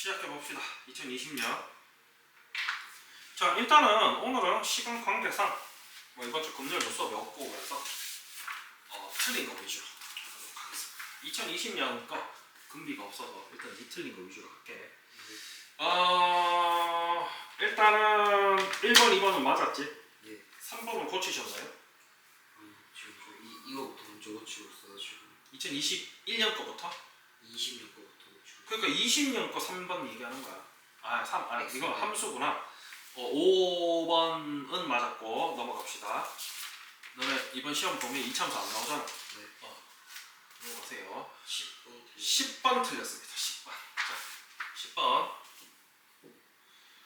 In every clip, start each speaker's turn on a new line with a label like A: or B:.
A: 시작해 봅시다. 2020년. 자, 일단은 오늘은 시간 관계상 뭐 이번 주 금요일도 수업이 없고 그래서 어, 틀린 거 위주로 하도록 하겠습니다. 2020년 거 금비가 없어서 일단 이 틀린 거 위주로 할게. 어, 일단은 1번, 2번은 맞았지?
B: 예.
A: 3번은 고치셨나요?
B: 아니 지금 저 이, 이거부터 먼저 고치고 있어가지고
A: 2021년 거부터?
B: 20년 거부터 고치고
A: 그러니까 20년 거 3번 얘기하는 거야. 아, 3, 아
B: X.
A: 이거 함수구나. 어, 5번은 맞았고 넘어갑시다. 너네 이번 시험 보면 이참수 안 나오잖아.
B: 네.
A: 어, 넘어가세요.
B: 10번
A: 10번 틀렸습니다. 10번. 자, 10번.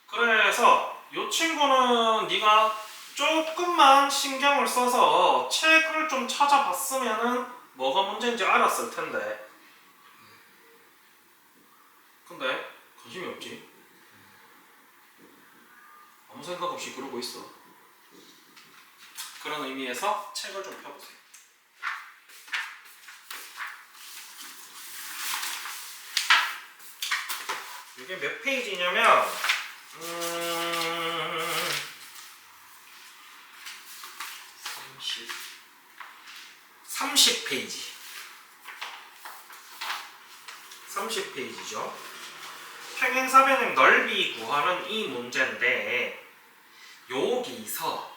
A: 그래서 이 친구는 네가 조금만 신경을 써서 책을 좀 찾아봤으면은 뭐가 문제인지 알았을 텐데. 근데 관심이 없지. 아무 생각 없이 그러고 있어. 그런 의미에서 책을 좀 펴보세요. 이게 몇 페이지냐면 음,
B: 30
A: 30페이지. 30페이지죠. 평행사변의 넓이 구하는 이 문제인데 여기서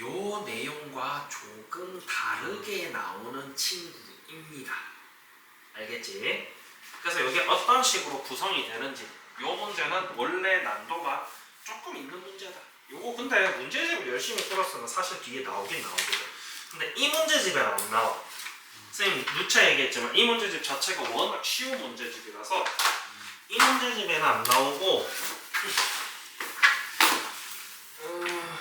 A: 요 내용과 조금 다르게 나오는 친구입니다. 알겠지? 그래서 이게 어떤 식으로 구성이 되는지 요 문제는 원래 난도가 조금 있는 문제다. 요거 근데 문제집을 열심히 풀었으면 사실 뒤에 나오긴 나오거든. 근데 이 문제집에는 안 나와. 선생님 누차 얘기했지만 이 문제집 자체가 워낙 쉬운 문제집이라서 이 문제집에는 안 나오고 음,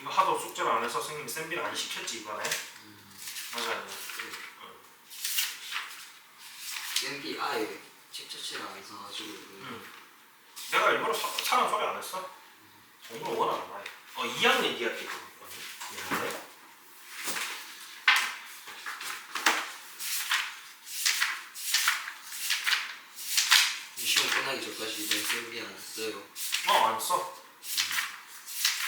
A: 이거 하도 숙제를 안 해서 선생님이 쌤비를 안 시켰지 이번에 맞아요.
B: 여기 아예 책 자체를 안 사가지고
A: 음. 내가 일부러 사, 사람 소리 안 했어. 공부를 워낙 안. 해. 어 2학년 2학기 거거든. 미안해.
B: 이 시험 끝나기 쌤이 안 써요
A: 어안 써.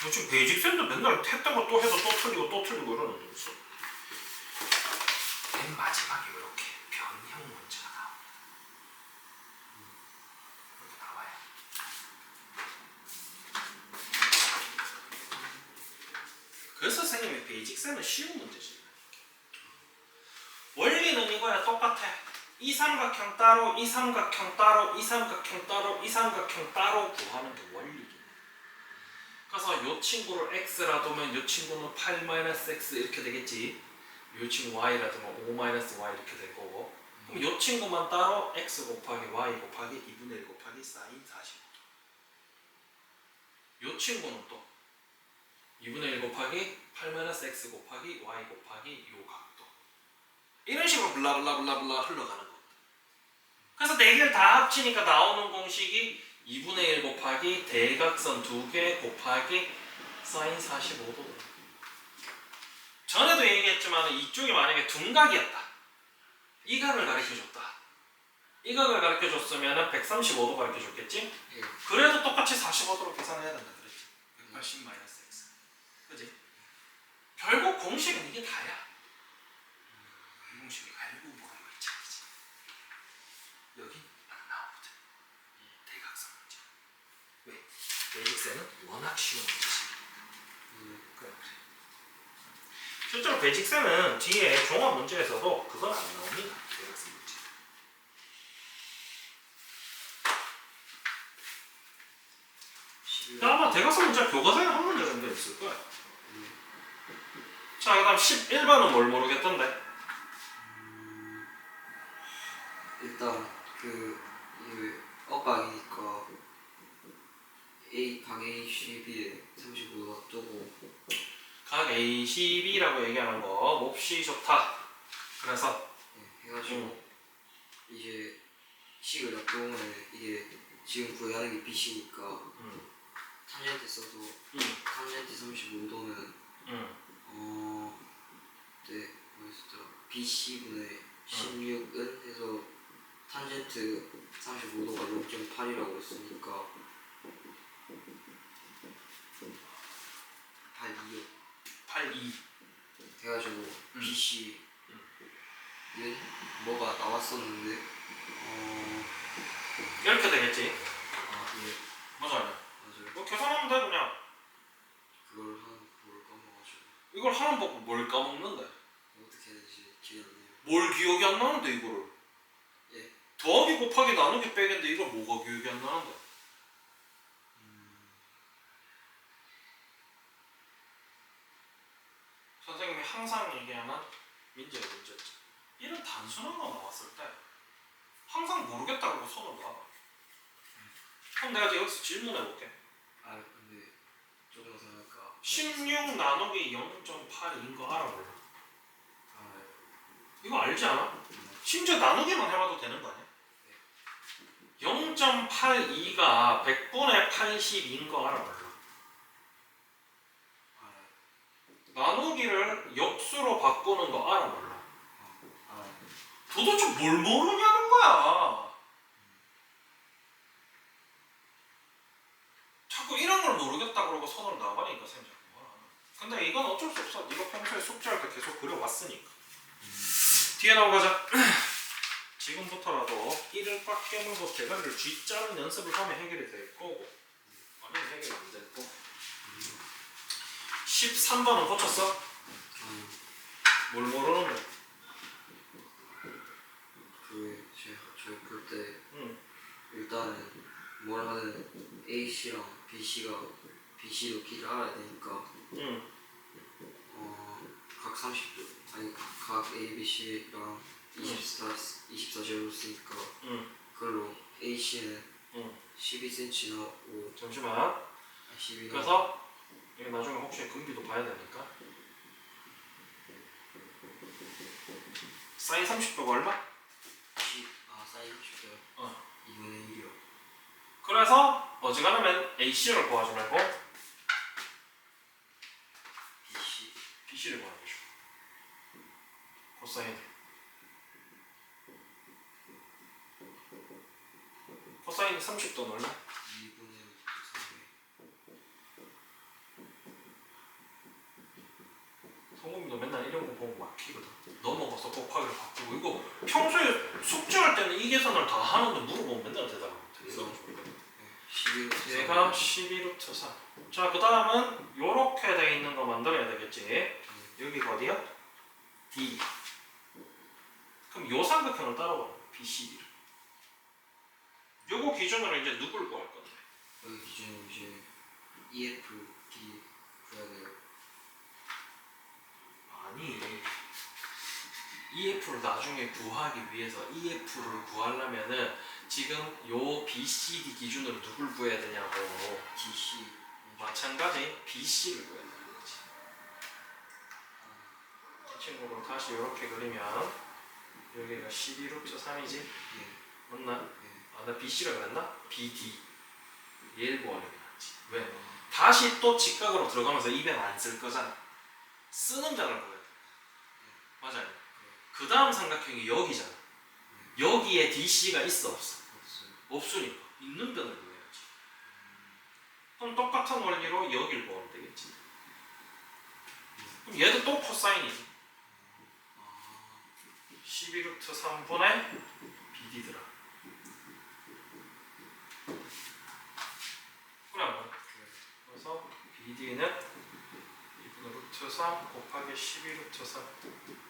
A: 요즘 베이직 쌤도 맨날 했던 거 또 해서 또 틀리고 또 틀리고 이러는 데 있어. 맨 마지막에 이렇게 변형 문제가 나와. 이렇게 나와요. 그래서 선생님이 베이직 쌤은 쉬운 문제지. 원리는 이거야 똑같아. 이 삼각형 따로, 이 삼각형 따로, 이 삼각형 따로, 이 삼각형 따로 구하는 게 원리긴 해. 그래서 요 친구를 x라 두면 요 친구는 8-x 이렇게 되겠지. 요 친구 y라 두면 5-y 이렇게 될 거고. 그럼 요 친구만 따로 x 곱하기 y 곱하기 2분의 1 곱하기 sin 45도. 요 친구는 또 2분의 1 곱하기 8-x 곱하기 y 곱하기 요 각도. 이런 식으로 블라블라블라블라 흘러가는 거. 그래서 네 개를 다 합치니까 나오는 공식이 2분의 1 곱하기 대각선 두개 곱하기 사인 45도. 전에도 얘기했지만 이쪽이 만약에 둔각이었다. 이 각을 가르쳐줬다. 이 각을 가르쳐줬으면 135도 가르쳐줬겠지?
B: 예
A: 그래도 똑같이 45도로 계산해야 된다 그랬지. 180 마이너스 x. 그지? 결국 공식은 이게 다야. 이 공식을 알고 보는 거 있잖아. 여긴 안 나오거든. 대각선 문제. 왜? 베이직세는 워낙 쉬운 문제지.
B: 음,
A: 그래 그래. 실제로 베이직세는 뒤에 종합 문제에서도 그건 안 나옵니다. 대각선 문제. 아마 대각선 문제 교과서에 한 문제 정도 있을 거야.
B: 음,
A: 자, 그 다음 11번은 뭘 모르겠던데.
B: 일단 그 이게 엇각이니까 A 각 A 12에 35가 뜨고.
A: 각 A12라고 얘기하는 거 몹시 좋다. 그래서
B: 예, 해가지고 이제 식을 납부하면 이게 지금 구해야 하는 게 B식이니까
A: 음,
B: 탄젠트 써도
A: 음,
B: 탄젠트 35도면
A: 음,
B: 어, 네, 뭐였더라? BC분의 16은 해서 탄젠트 35도가 0.8이라고 했으니까 8이요
A: 82
B: 해가지고 BC 는 뭐가 나왔었는데 어...
A: 이렇게 되겠지?
B: 아 예.
A: 맞아요.
B: 맞아요.
A: 이거 계산하면 돼 그냥.
B: 그걸 하는 뭘 까먹어가지고.
A: 이걸 하는 법뭘 까먹는데?
B: 어떻게 해야 되지 기억이 안 나요.
A: 뭘 기억이 안 나는데 이거를?
B: 예?
A: 더하기 곱하기 나누기 빼기인데 이걸 뭐가 기억이 안 나는데 선생님이 항상 얘기하는 민재의 문제점 이런 단순한 거 나왔을 때 항상 모르겠다 그러고 손을 놔 그럼 내가 이제 여기서 질문해 볼게.
B: 아 근데 더 생각하니까
A: 16 나누기 0.82인 거 알아? 몰라.
B: 알아요
A: 이거 알지 않아? 심지어 나누기만 해봐도 되는 거 아니야? 0.82가 100분의 80인 거 알아? 몰라
B: 알아요
A: 나누기를 역수로 바꾸는 거 알아 몰라? 도대체 뭘 모르냐는 거야. 자꾸 이런 걸 모르겠다 그러고 손을 나가니까 쌤 자꾸. 뭐라. 근데 이건 어쩔 수 없어. 네가 평소에 숙제할 때 계속 그려왔으니까. 뒤에 넘어가자. 지금부터라도 이를 꽉 깨물고 대가리를 쥐짜는 연습을 하면 해결이 될 거고. 아니면 해결이 안 될 거고 13번은 고쳤어?
B: 음,
A: 뭘 모르는데
B: 그 제가 저희 볼때
A: 응.
B: 일단은 뭘 하든 A C랑 B C가 B C도 길을 알아야 되니까
A: 응.
B: 어각 30도 아니 각, 각 A B C랑 24 24제로 쓰니까
A: 응.
B: 그걸로 A C는
A: 응.
B: 12cm 나오고
A: 잠시만
B: 아12 나오고
A: 그래서 이게 나중에 혹시 금비도 봐야 되니까 사인 30도가 얼마?
B: 10, 아 사인 10도
A: 어.
B: 2분의 1이요
A: 그래서 어지간하면 AC를 구하지 말고
B: B C
A: BC를 구하는 죠 코사인 코사인 30도는 얼마?
B: 2분의
A: 성공도 맨날 이런 거 막히거든 넘어가서 곱하기를 바꾸고 이거 평소에 숙제할 때는 이 계산을 다 하는데 물어보면 맨날 대답을 못해 이거
B: 좀11
A: 얘가 12루트 3. 자, 그 다음은 요렇게 돼 있는 거 만들어야 되겠지. 여기가 어디야? D. 그럼 요 삼각형을 따라와. BCD를. 요거 기준으로 이제 누굴 구할 건데?
B: 여기 기준으로 이제 EF 길이 구해야 돼요
A: 아니. EF를 나중에 구하기 위해서 EF를 구하려면은 지금 요 BCD 기준으로 누굴 구해야 되냐고.
B: D C
A: 마찬가지 BC를 구해야 되는 거지. 이 친구를 다시 이렇게 그리면 여기가 12루트 3이지?
B: 예,
A: 맞나?
B: 예.
A: 아, 나 BC라 그랬나? BD. 얘를 구하는 게 낫지. 왜? 다시 또 직각으로 들어가면서 입에 안쓸 거잖아. 쓰는 자를 구해야 돼. 맞아요. 그 다음 삼각형이 여기잖아. 여기에 DC가 있어 없어? 없으니까 있는 변을 구해야지. 그럼 똑같은 원리로 여기를 구하면 되겠지. 그럼 얘도 또 코사인이지.
B: 아
A: 12루트 3분의 BD더라. 그래 안 그래? 그래서 BD는 2분의 루트 3 곱하기 12루트 3.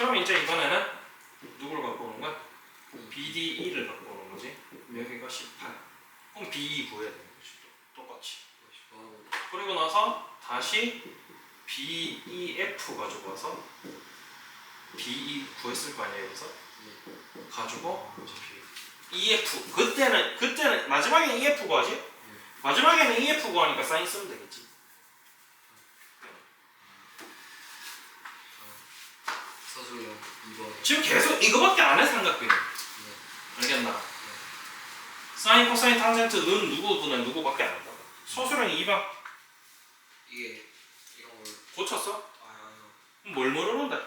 A: 그럼 이제 이번에는 누구를 갖고 오는 거야? BD2를 갖고 오는 거지. 여기가 18. 그럼 BE 구해야 되는 거지. 또 똑같이. 그리고 나서 다시 BEF 가지고 와서 BE 구했을 거 아니에요 여기서 가지고 EF 그때는 그때는 마지막에는 EF 구하지 마지막에는 EF 구하니까 사인 쓰면 되겠지 지금 계속 이거밖에 안 해
B: 삼각비는
A: 알겠나? 사인 코사인 탄젠트는 누구보다 누구밖에 안 한다고? 서술형 2방.
B: 이게 이런 걸
A: 고쳤어?
B: 아, 아니요. 뭘 물어본다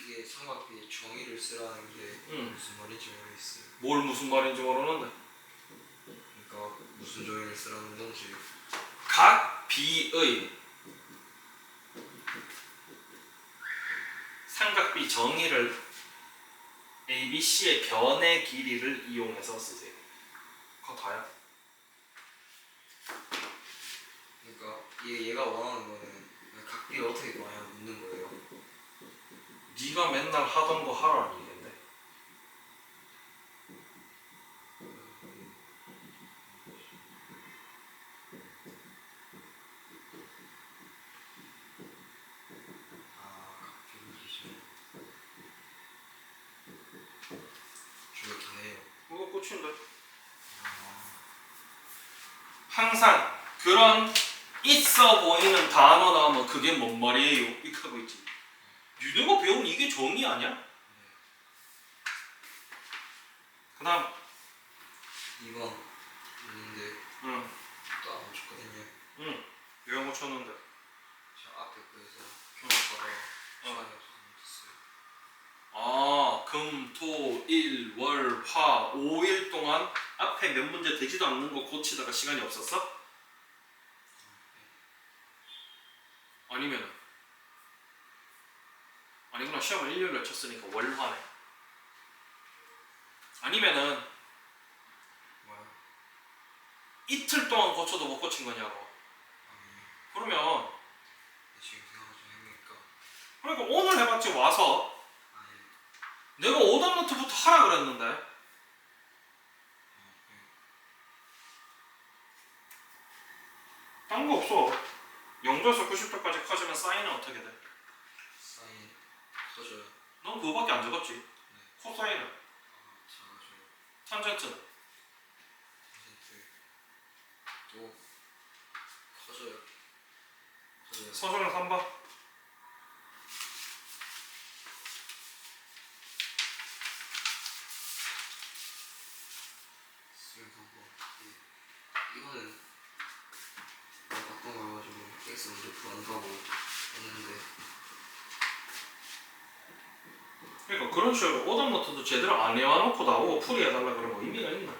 B: 이게 삼각비의 정의를 쓰라는 게
A: 응.
B: 무슨 말인지 모르겠어요.
A: 뭘 무슨 말인지 모르는데?
B: 그러니까 무슨 조인을 쓰라는 건지.
A: 각 비의 삼각비 정의를 ABC의 변의 길이를 이용해서 쓰세요. 그거 다야.
B: 그러니까 얘 얘가 원하는 거는 각비를 어떻게 구하냐 묻는 거예요.
A: 네가 맨날 하던 거 하라는 얘기인데.
B: 아 각비를 기준. 저거 다 해요.
A: 그거 끝인데.
B: 아,
A: 항상 그런 있어 보이는 단어 나오면 그게 뭔 말이에요? 이렇게 하고 있지. 유네가 배운 이게 정의 아니야?
B: 네.
A: 그 다음,
B: 2번 있는데
A: 응,
B: 또안 맞췄거든요.
A: 응. 요양 못 쳤는데.
B: 저 앞에 거에서 교육하다가 시간이 없어서 못했어요.
A: 아, 금, 토, 일, 월, 화, 5일 동안 앞에 몇 문제 되지도 않는 거 고치다가 시간이 없었어? 아니면 아니구나. 시험을 일요일에 쳤으니까 월화네. 아니면은
B: 뭐야?
A: 이틀 동안 고쳐도 못 고친 거냐고. 그러면
B: 지금 생각 좀 해보니까.
A: 그러니까 오늘 해봤지 와서.
B: 아니.
A: 내가 오답 노트부터 하라 그랬는데.
B: 어,
A: 딴거 없어 0도에서 90도까지 커지면 사인은 어떻게 돼?
B: 사인 커져요.
A: 넌 그거밖에 안 적었지 코사인은
B: 아 작아져요.
A: 탄젠트는
B: 퍼센트 또 커져요. 커져요.
A: 서술은 3번
B: 수능 한번 이거는 내가 바꾼 거 가지고 구한다고 했는데
A: 그러니까 그런 식으로 오답 노트도 제대로 안 해와놓고 나오고 풀이해달라 그러면 의미가 있나?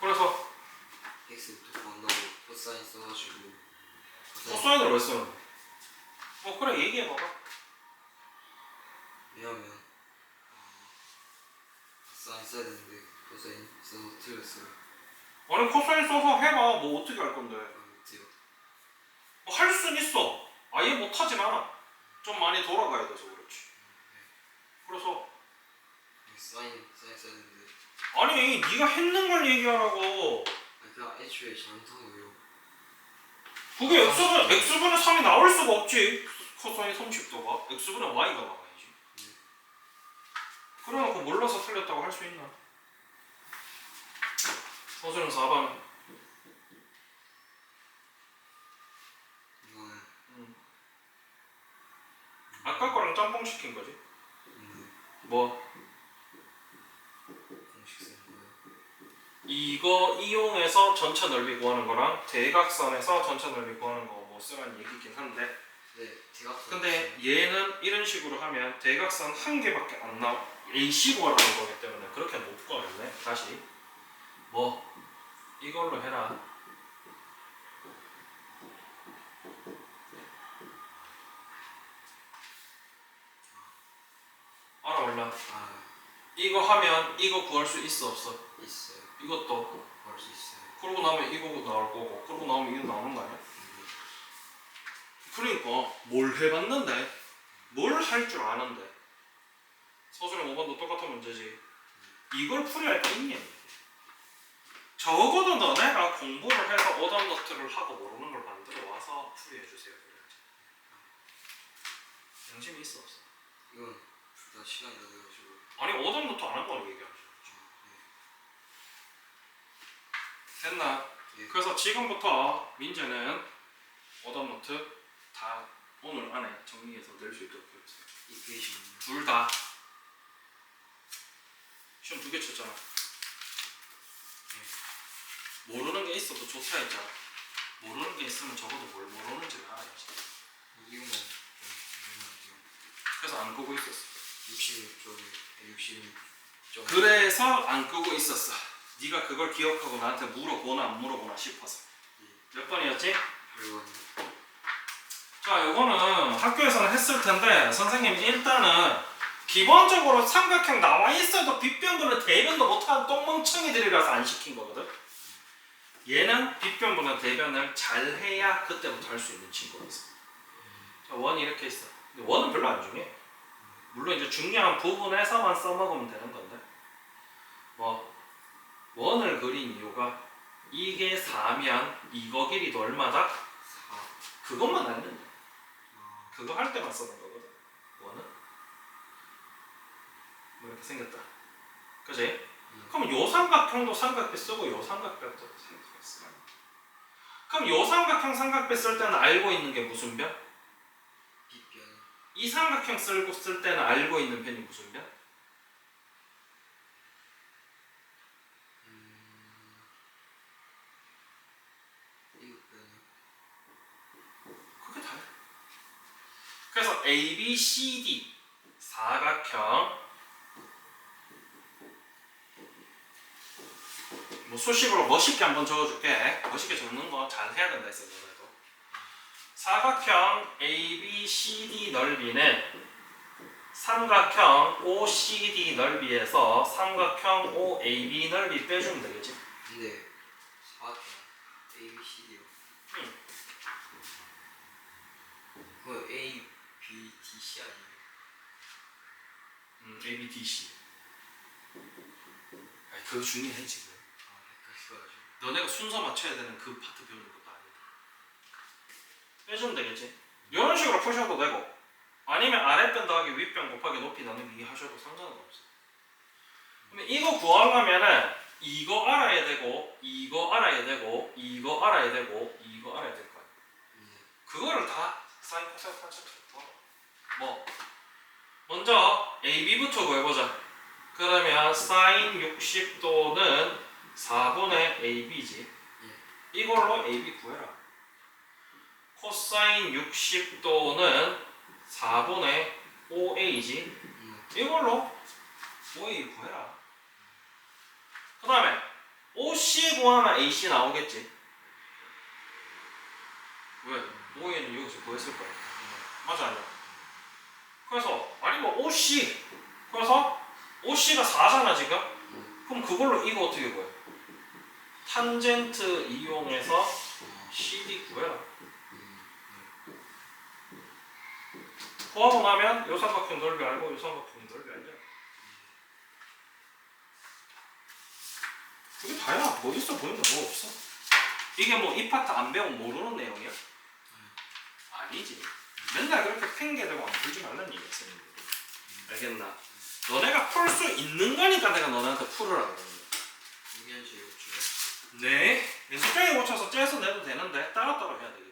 A: 그래서
B: X부터 구한다고 코사인 써가지고 코사인
A: 코사인을 왜 쓰는 거야? 뭐 그래 얘기해봐봐
B: 왜냐면 어, 코사인 써야 되는데 코사인 써서 틀렸어요.
A: 아니 코사인 써서 해봐. 뭐 어떻게 할 건데?
B: 아 못해요.
A: 뭐 할 순 있어. 아예 못하진 않아 좀 많이 돌아가야 돼서 그렇지. 그래서
B: 사인 사인 되는데
A: 아니 네가 했는 걸 얘기하라고.
B: 아니 그냥 애초에 잘못한 거예요.
A: 그게 x분, x분의 3이 나올 수가 없지. 코사인 30도가. X분의 y가 나와야지. 그래놓고 몰라서 틀렸다고 할 수 있나 서술은 4번.
B: 이거는.
A: 아까 거랑 짬뽕 시킨 거지?
B: 근데
A: 뭐?
B: 공식 쓰는 거예요.
A: 이거 이용해서 전체 넓이 구하는 거랑 대각선에서 전체 넓이 구하는 거 뭐 쓰라는 얘기긴 한데.
B: 네 제가
A: 근데 얘는 이런 식으로 하면 대각선 한 개밖에 안 나와. AC 구하라는 거기 때문에 그렇게 못 구하겠네 다시. 뭐 이걸로 해라. 알아 몰라.
B: 아
A: 이거 하면 이거 구할 수 있어 없어?
B: 있어요.
A: 이것도
B: 구할 수 있어요.
A: 그러고 나면 이거 나올 거고 그러고 나오면 이거 나오는 거 아니야? 그러니까 뭘 해봤는데? 뭘 할 줄 아는데? 서술은 5번도 똑같은 문제지. 이걸 풀이할 게 있냐 적어도 너네가 공부를 해서 오답 노트를 하고 모르는 걸 만들어 와서 풀이해 주세요 양심이 있어 없어
B: 이건 둘다 시간이 다 돼가지고
A: 아니 오답 노트 안한 거는 얘기하지
B: 아,
A: 됐나?
B: 예.
A: 그래서 지금부터 민재는 오답 노트 다 오늘 안에 정리해서 낼 수 있도록 해주세요
B: 네. 이 페이지는
A: 둘다 시험 두 개 쳤잖아. 모르는 게 있어도 좋다 했잖아. 모르는 게 있으면 적어도 뭘 모르는지를 알아야지.
B: 이유는 좀
A: 그래서 안 끄고 있었어.
B: 66쪽에 66쪽
A: 그래서 안 끄고 있었어. 네가 그걸 기억하고 나한테 물어보나 안 물어보나 싶어서. 몇 번이었지?
B: 8번
A: 자, 요거는 학교에서는 했을 텐데 선생님이 일단은 기본적으로 삼각형 나와 있어도 빗변분은 대변도 못하는 똥멍청이들이라서 안 시킨 거거든. 얘는 빗변분은 대변을 잘 해야 그때부터 할 수 있는 친구라서. 자, 원이 이렇게 있어. 원은 별로 안 중요해. 물론 이제 중요한 부분에서만 써먹으면 되는 건데. 뭐 원을 그린 이유가 이게 4면 이거 길이도 얼마다?
B: 4
A: 그것만 알면 돼. 그거 할 때만 쓰는 거거든. 원은 뭐 이렇게 생겼다. 그지? 그럼 요 삼각형도 삼각배 쓰고 요 삼각배도 삼각배 쓰. 그럼 요 삼각형 삼각배 쓸 때는 알고 있는 게 무슨 변?
B: 빗변
A: 이 삼각형 쓸고 쓸 때는 알고 있는 변이 무슨 변? 그게 다야. 그래서 A, B, C, D 사각형 뭐 수식으로 멋있게 한번 적어줄게. 멋있게 적는 거 잘 해야 된다 했어 너네도. 사각형 A, B, C, D 넓이는 삼각형 OCD 넓이에서 삼각형 OAB 넓이 빼주면 되겠지.
B: 근데 사각형 A, B, C, D요
A: 응.
B: 그 A, B, D, C 아니에요?
A: 음, A, B, D, C. 아니, 그거 중요해 지금. 너네가 순서 맞춰야 되는 그 파트 배우는 것도 아니다. 빼주면 되겠지. 이런 식으로 푸셔도 되고, 아니면 아랫변 더하기 윗변 곱하기 높이 나누기 하셔도 상관은 없어. 그러면 이거 구하려면은 이거 알아야 되고, 이거 알아야 되고, 이거 알아야 되고, 이거 알아야 될 거야.
B: 네.
A: 그거를 다 사인 코사인 구하. 뭐 먼저 AB부터 구해보자. 그러면 사인 60도는 4분의 AB지. 이걸로 AB 구해라. 코사인 60도는 4분의 OA지.
B: 음.
A: 이걸로 OA 구해라. 그 다음에 OC 구하면 AC 나오겠지. 왜? OA는 여기서 구했을 거야. 맞아 아니야? 그래서 아니 뭐 OC 그래서 OC가 4잖아 지금 그럼 그걸로 이거 어떻게 구해? 탄젠트 이용해서 CD 구해라 구하고 나면 요 삼각형 넓이 알고 요 삼각형 넓이 알냐 그게 다야. 뭐 있어 보이는 거 뭐 없어? 이게 뭐 이 파트 안 배우면 모르는 내용이야? 아니지. 맨날 그렇게 핑계대고 안 풀지 말라는 얘기야 선생님들이 알겠나? 너네가 풀 수 있는 거니까 내가 너네한테 풀으라 그러는 거야.
B: 이면시 6주
A: 네. 연습장에 고쳐서 째서 내도 되는데 따로따로 해야 되겠지